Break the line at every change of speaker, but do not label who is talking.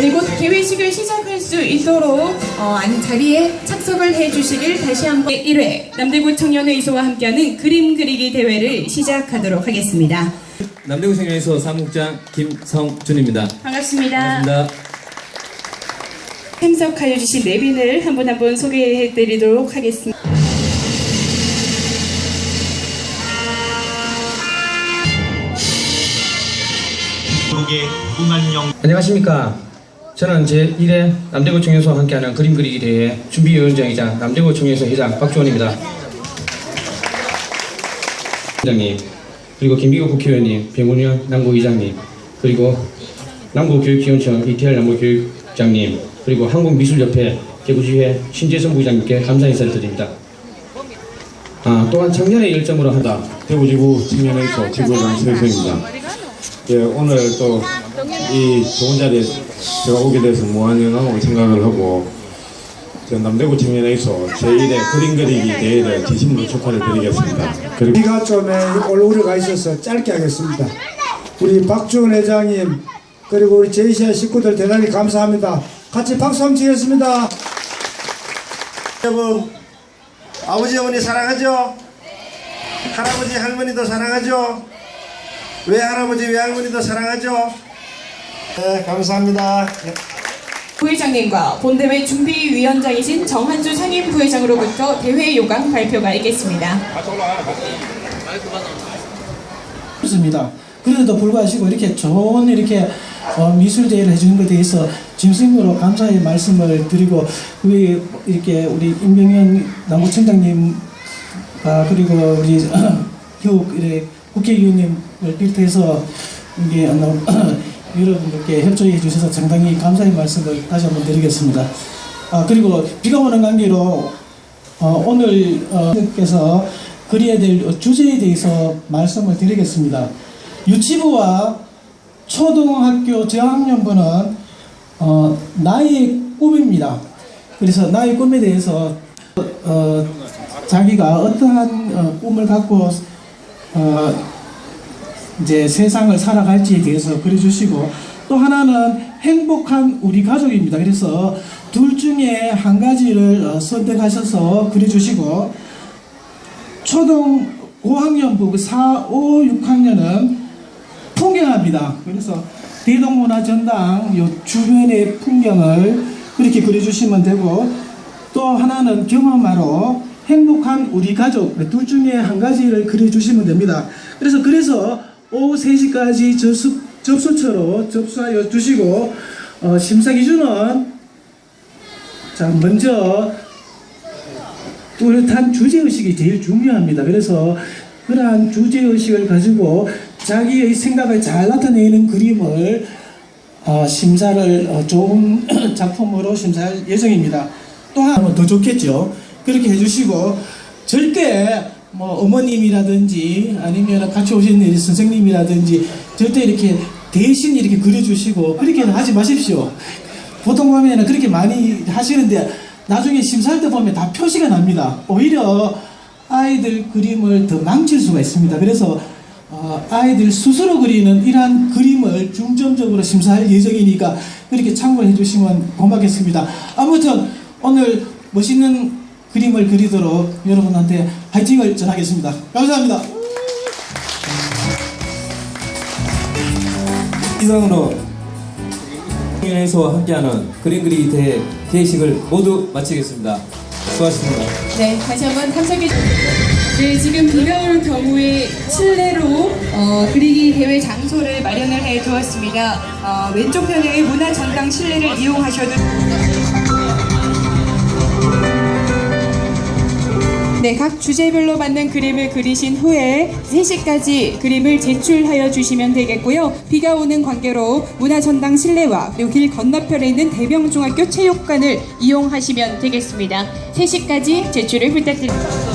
네, 곧 개회식을 시작할 수 있도록 어, 안- 자리에 착석을 해주시길 다시 한번 1회 남대구 청년의소와 함께하는 그림 그리기 대회를 시작하도록 하겠습니다.
남대구 청년에서 사무국장 김성준입니다.
반갑습니다.
반갑습니다.
참석하여 주신 내빈을 한 분 한 분 소개해 드리도록 하겠습니다.
한국의 무궁한 영
안녕하십니까. 저는 제1회 남대구 청년소와 함께하는 그림 그리기 대회 준비위원장이자 남대구 청년소 회장 박주원입니다. 회장님, 그리고 김기국 국회의원님, 병훈현 남구의장님, 그리고 남구교육기원청 이태열 남구교육장님, 그리고 한국미술협회 개구지회 신재선 부장님께 감사 인사를 드립니다. 아, 또한 청년의 열정으로 한다.
대구지구 청년회의소 지구장 최수입니다. 예, 오늘 또 이 좋은 자리에 제가 오게 돼서 무한영광으로 생각을 하고 저 남대구 청년회의소 제1회 그림 그리기 대회를 진심으로 축하를 드리겠습니다. 그리고
비가 좀에 올우리가 있어서 짧게 하겠습니다. 우리 박주원 회장님 그리고 우리 제이시아 식구들 대단히 감사합니다. 같이 박수 한번 치겠습니다.
여러분 아버지 어머니 사랑하죠? 할아버지 할머니도 사랑하죠? 외할아버지 외할머니도 사랑하죠? 네 감사합니다
부회장님과 본대회 준비위원장이신 정한주 상임 부회장으로부터 대회 요강 발표가 있겠습니다.
있습니다. 그런데도 불구하고 이렇게 좋은 이렇게 어, 미술 대회를 해주는 것에 대해서 진심으로 감사의 말씀을 드리고 우리 이렇게 우리 임병현 남구청장님 아 그리고 우리 교육 이래 국회의원님을 비롯해서 이게 어, 여러분들께 협조해 주셔서 상당히 감사의 말씀을 다시 한번 드리겠습니다. 아 그리고 비가 오는 관계로 어, 오늘 어, 께서 그려야 될 주제에 대해서 말씀을 드리겠습니다. 유치부와 초등학교 저학년부는 어, 나의 꿈입니다. 그래서 나의 꿈에 대해서 어, 자기가 어떠한 어, 꿈을 갖고 어, 이제 세상을 살아갈지에 대해서 그려주시고 또 하나는 행복한 우리 가족입니다. 그래서 둘 중에 한 가지를 어, 선택하셔서 그려주시고 초등 5학년부 4, 5, 6학년은 풍경합니다. 그래서 대동문화전당 요 주변의 풍경을 그렇게 그려주시면 되고 또 하나는 경험하러 행복한 우리 가족 둘 중에 한 가지를 그려주시면 됩니다. 그래서 그래서 오후 3시까지 접수, 접수처로 접수하여 주시고 어, 심사 기준은 자 먼저 뚜렷한 주제의식이 제일 중요합니다. 그래서 그러한 주제의식을 가지고 자기의 생각을 잘 나타내는 그림을 어, 심사를 어, 좋은 작품으로 심사할 예정입니다. 또 하나 더 좋겠죠. 그렇게 해주시고 절대 뭐 어머님이라든지 아니면 같이 오신 이 선생님이라든지 절대 이렇게 대신 이렇게 그려주시고 그렇게는 하지 마십시오. 보통 보면은 그렇게 많이 하시는데 나중에 심사할 때 보면 다 표시가 납니다. 오히려 아이들 그림을 더 망칠 수가 있습니다. 그래서 어, 아이들 스스로 그리는 이러한 그림을 중점적으로 심사할 예정이니까 그렇게 참고해 주시면 고맙겠습니다. 아무튼 오늘 멋있는 그림을 그리도록 여러분한테 파이팅을 전하겠습니다. 감사합니다.
이상으로 청년에서 함께하는 그림 그리기 대회 개회식을 모두 마치겠습니다. 수고하셨습니다.
네, 다시 한번 참석해 주 네, 지금 비가 올 경우에 실내로 어, 그리기 대회 장소를 마련을 해 두었습니다. 어, 왼쪽 편의 문화전당 실내를 이용하셔도 네, 각 주제별로 맞는 그림을 그리신 후에 3시까지 그림을 제출하여 주시면 되겠고요. 비가 오는 관계로 문화전당 실내와 그리고 길 건너편에 있는 대병중학교 체육관을 이용하시면 되겠습니다. 3시까지 제출을 부탁드립니다.